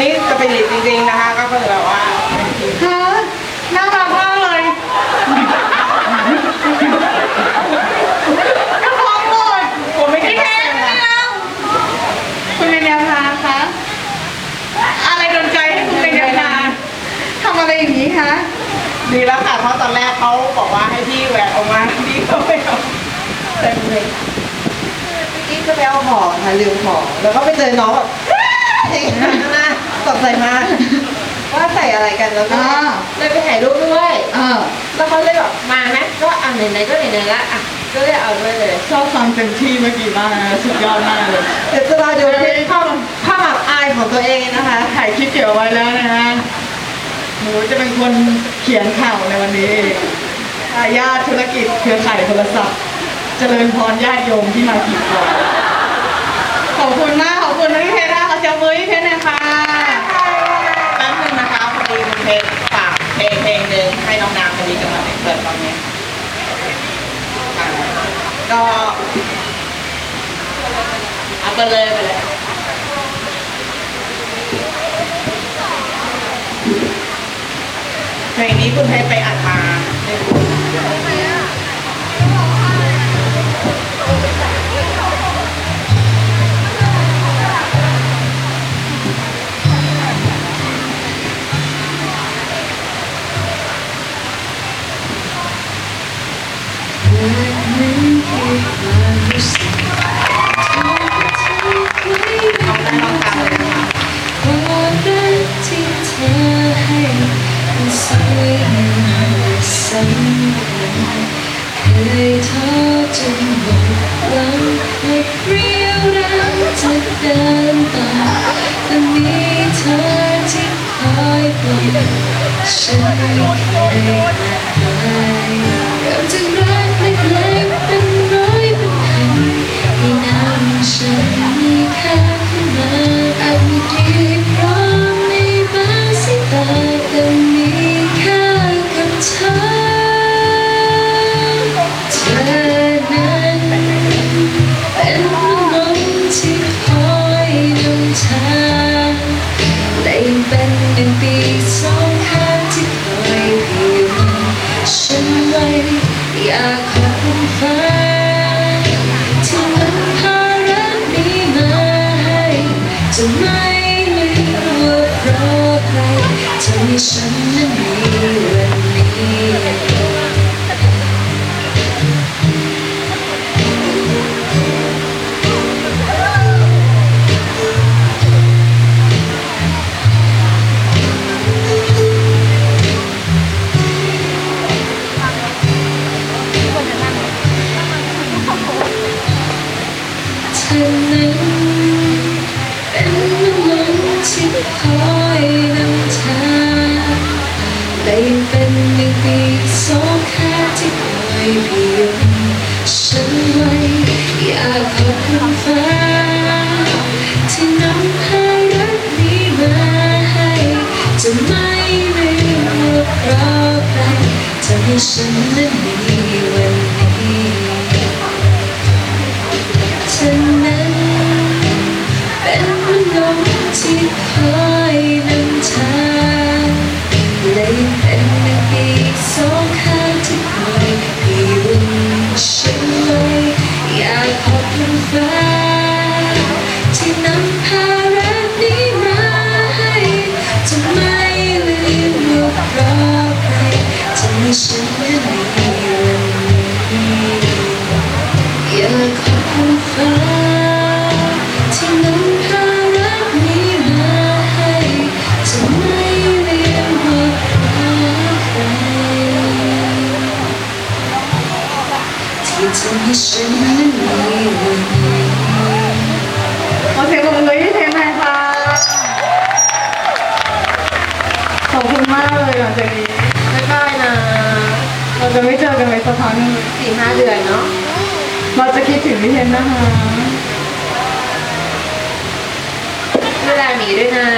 นี่สปิริตจริงๆนะคะ ก็คือแบบว่าฮะน่ารักมากเลยกระพองหมดผมไม่เห็นพี่เพชรไม่เอาคุณเนยพาคะ อะไรโดนใจให้คุณเนยพาทำอะไรอย่างนี้คะดีแล้วค่ะ เพราะตอนแรกเขาบอกว่าให้พี่แหวกออกมาพี่ก็ไม่เอาเต็มเลยพี่ก็ไปเอาของค่ะลืมของแล้วก็ไปเจอน้องแบบ เฮ้ยน่าตกใจมากว่าใส่อะไรกันแล้วก็อ่า เลยไปถ่ายรูปด้วย เออแล้วเขาเลยแบบมาไหมก็อะไหนๆก็ไหนๆละอะก็เลยเอาด้วยเลยชอบฟังเต็มที่เมื่อกี้มากนะสุดยอดมากเลยเดี๋ยวจะรอดูคลิปภาพภาพอับอายของตัวเองนะคะ ถ่ายคลิปเกี่ยวไว้แล้วนะฮะหนูจะเป็นคนเขียนข่าวในวันนี้ทายาทธุรกิจเครือข่ายโทรศัพท์ เจริญพรญาติโยมที่มากีดก่อนขอบคุณมาก มีกำลังเปิดตอนนี้ก็เอาไปเลยไปเลยเพลงนี้คุณเพชรไปอัดมา เธอจนหมดหวังหมดเรียวแรงจะเดินต่อแต่มีเธอที่คอยปลอบฉันไม่เคย จะไม่ลืมว่าเพราะใครทำให้ฉันนั้นมีวันนี้ คอยพยุงฉันไว้อยากขอบคุณฟ้าที่นำพารักนี้มาให้จะไม่ลืมว่าเพราะใครทำให้ฉันนั้นมีวันนี้เธอนั้นเป็นลมที่คอย ที่ทำให้ฉันนั้นมีวันนี้ขอเสียงปรบมือให้พี่เพชรหน่อยค่ะ ขอบคุณมากเลยหลังจากนี้ไม่ได้นะ เราจะไม่เจอกันไปสักพักหนึงสี่ห้าเดือนเนาะ เราจะคิดถึงพี่เพชรนะคะเวลาหมีด้วยนะ